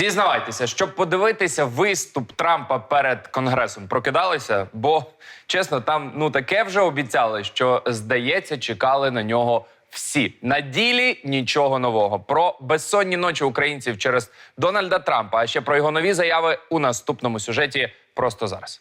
Зізнавайтеся, щоб подивитися виступ Трампа перед конгресом, прокидалися, бо чесно, там ну таке вже обіцяли, що здається, чекали на нього всі. На ділі нічого нового. Про безсонні ночі українців через Дональда Трампа, а ще про його нові заяви у наступному сюжеті просто зараз.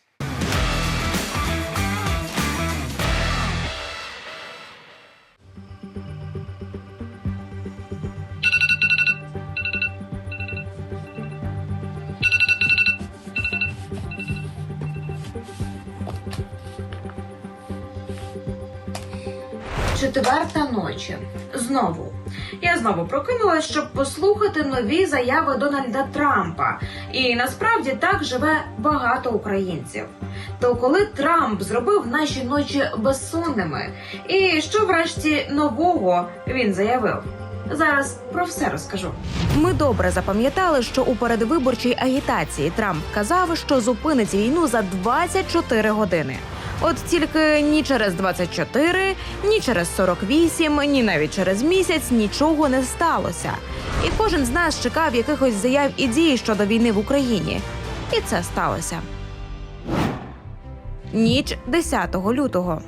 Четверта ночі. Знову. Я знову прокинулась, щоб послухати нові заяви Дональда Трампа. І насправді так живе багато українців. То коли Трамп зробив наші ночі безсонними, і що врешті нового він заявив? Зараз про все розкажу. Ми добре запам'ятали, що у передвиборчій агітації Трамп казав, що зупинить війну за 24 години. От тільки ні через 24, ні через 48, ні навіть через місяць нічого не сталося. І кожен з нас чекав якихось заяв і дій щодо війни в Україні. І це сталося. Ніч 10 лютого.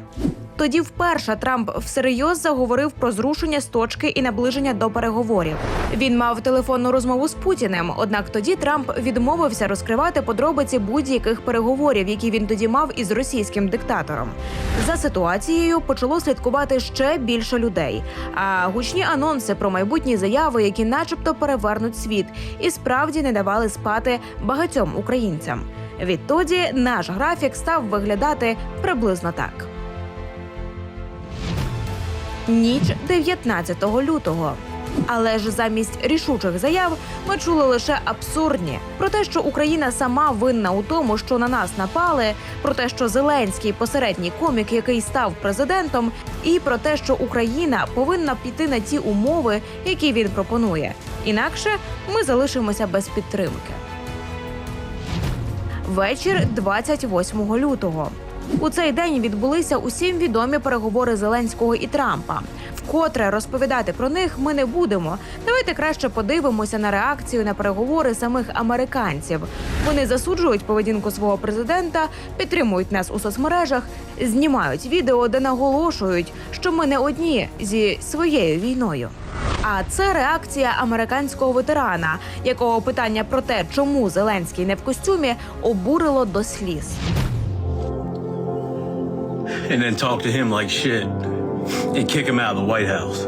Тоді вперше Трамп всерйоз заговорив про зрушення з точки і наближення до переговорів. Він мав телефонну розмову з Путіним. Однак тоді Трамп відмовився розкривати подробиці будь-яких переговорів, які він тоді мав із російським диктатором. За ситуацією почало слідкувати ще більше людей. А гучні анонси про майбутні заяви, які, начебто, перевернуть світ, і справді не давали спати багатьом українцям. Відтоді наш графік став виглядати приблизно так. Ніч 19 лютого. Але ж замість рішучих заяв ми чули лише абсурдні про те, що Україна сама винна у тому, що на нас напали, про те, що Зеленський посередній комік, який став президентом, і про те, що Україна повинна піти на ті умови, які він пропонує. Інакше ми залишимося без підтримки. Вечір 28 лютого. У цей день відбулися усім відомі переговори Зеленського і Трампа. Вкотре розповідати про них ми не будемо. Давайте краще подивимося на реакцію на переговори самих американців. Вони засуджують поведінку свого президента, підтримують нас у соцмережах, знімають відео, де наголошують, що ми не одні зі своєю війною. А це реакція американського ветерана, якого питання про те, чому Зеленський не в костюмі, обурило до сліз. And then talk to him like shit and kick him out of the White House.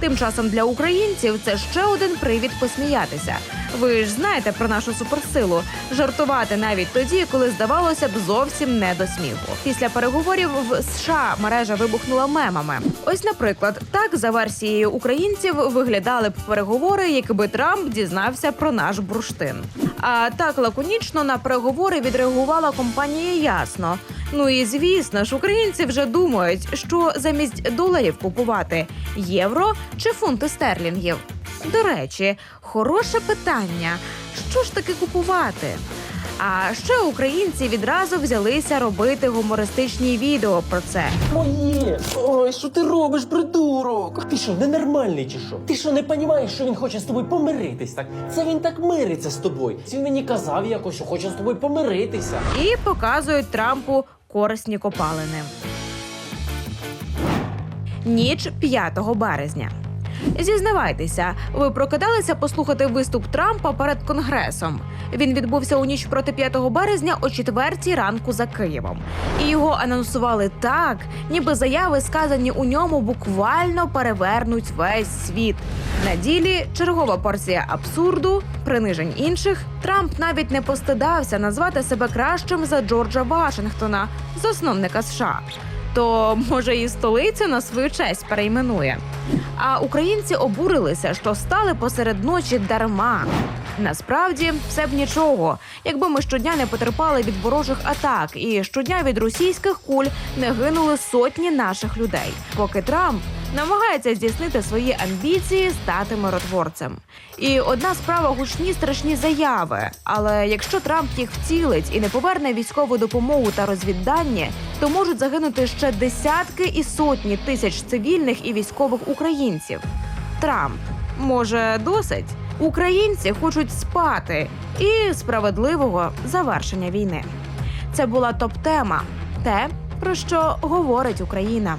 Тим часом для українців це ще один привід посміятися. Ви ж знаєте про нашу суперсилу жартувати навіть тоді, коли здавалося б зовсім не до сміху. Після переговорів в США мережа вибухнула мемами. Ось, наприклад, так за версією українців виглядали б переговори, якби Трамп дізнався про наш бурштин. А так лаконічно на переговори відреагувала компанія Ясно. Ну і звісно ж, українці вже думають, що замість доларів купувати євро чи фунти стерлінгів. До речі, хороше питання: що ж таки купувати? А ще українці відразу взялися робити гумористичні відео про це. Моє! Ой, що ти робиш, придурок? Ти що, ненормальний чи що? Ти що не розумієш, що він хоче з тобою помиритись? Так це він так мириться з тобою. Він мені казав якось, що хоче з тобою помиритися. і показують Трампу корисні копалини. Ніч 5 березня. Зізнавайтеся, ви прокидалися послухати виступ Трампа перед конгресом. Він відбувся у ніч проти 5 березня о 4 ранку за Києвом. І його анонсували так, ніби заяви, сказані у ньому, буквально перевернуть весь світ. На ділі чергова порція абсурду, принижень інших. Трамп навіть не постидався назвати себе кращим за Джорджа Вашингтона, засновника США. То може і столицю на свою честь перейменує. А українці обурилися, що стали посеред ночі дарма. Насправді все б нічого, якби ми щодня не потерпали від ворожих атак, і щодня від російських куль не гинули сотні наших людей. Поки Трамп намагається здійснити свої амбіції стати миротворцем. І одна справа гучні страшні заяви. Але якщо Трамп їх вцілить і не поверне військову допомогу та розвіддані, то можуть загинути ще десятки і сотні тисяч цивільних і військових українців. Трамп може досить. Українці хочуть спати і справедливого завершення війни. Це була топ-тема, те, про що говорить Україна.